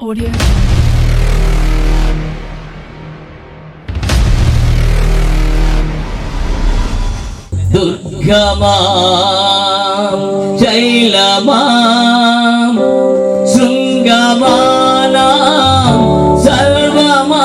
Audio. దుర్గమా శైలమా శృంగమానా సర్వమా